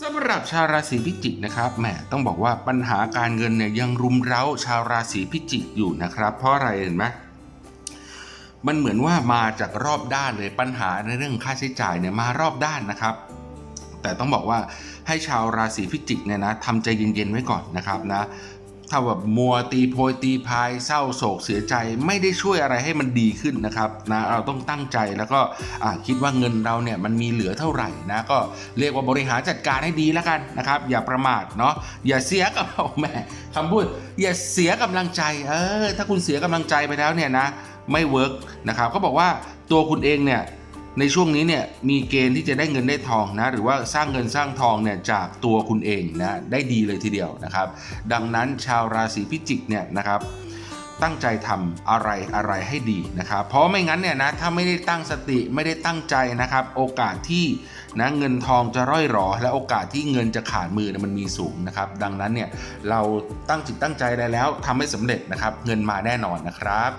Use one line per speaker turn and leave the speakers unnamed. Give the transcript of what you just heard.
สำหรับชาวราศีพิจิกนะครับแหมต้องบอกว่าปัญหาการเงินเนี่ยยังรุมเร้าชาวราศีพิจิกอยู่นะครับ เพราะอะไรเห็นไหมมันเหมือนว่ามาจากรอบด้านเลยปัญหาในเรื่องค่าใช้จ่ายเนี่ยมารอบด้านนะครับ แต่ต้องบอกว่าให้ชาวราศีพิจิกเนี่ยนะทำใจเย็นๆไว้ก่อนนะครับนะ ถ้าแบบมัวตีโพยตีพายเศร้าโศกเสียใจไม่ได้ช่วยอะไรให้มันดีขึ้นนะครับนะเราต้องตั้งใจแล้วก็คิดว่าเงินเราเนี่ยมันมีเหลือเท่าไหร่นะก็เรียกว่าบริหารจัดการให้ดีแล้วกันนะครับ อย่าประมาทเนาะอย่าเสียกับแม่คำพูดอย่าเสียกำลังใจเออถ้าคุณเสียกำลังใจไปแล้วเนี่ยนะไม่เวิร์กนะครับเขาบอกว่าตัวคุณเองเนี่ย ในช่วงนี้เนี่ยมีเกณฑ์ที่จะได้เงินได้ทองนะหรือว่าสร้างเงินสร้างทองเนี่ยจากตัวคุณเองนะได้ดีเลยทีเดียวนะครับ ดังนั้นชาวราศีพิจิกเนี่ยนะครับตั้งใจทำอะไรอะไรให้ดีนะครับเพราะไม่งั้นเนี่ยนะถ้าไม่ได้ตั้งสติไม่ได้ตั้งใจนะครับโอกาสที่นะเงินทองจะร่อยหรอ และโอกาสที่เงินจะขาดมือเนี่ยมันมีสูงนะครับดังนั้นเนี่ยเราตั้งจิตตั้งใจได้แล้วทำให้สำเร็จนะครับเงินมาแน่นอนนะครับ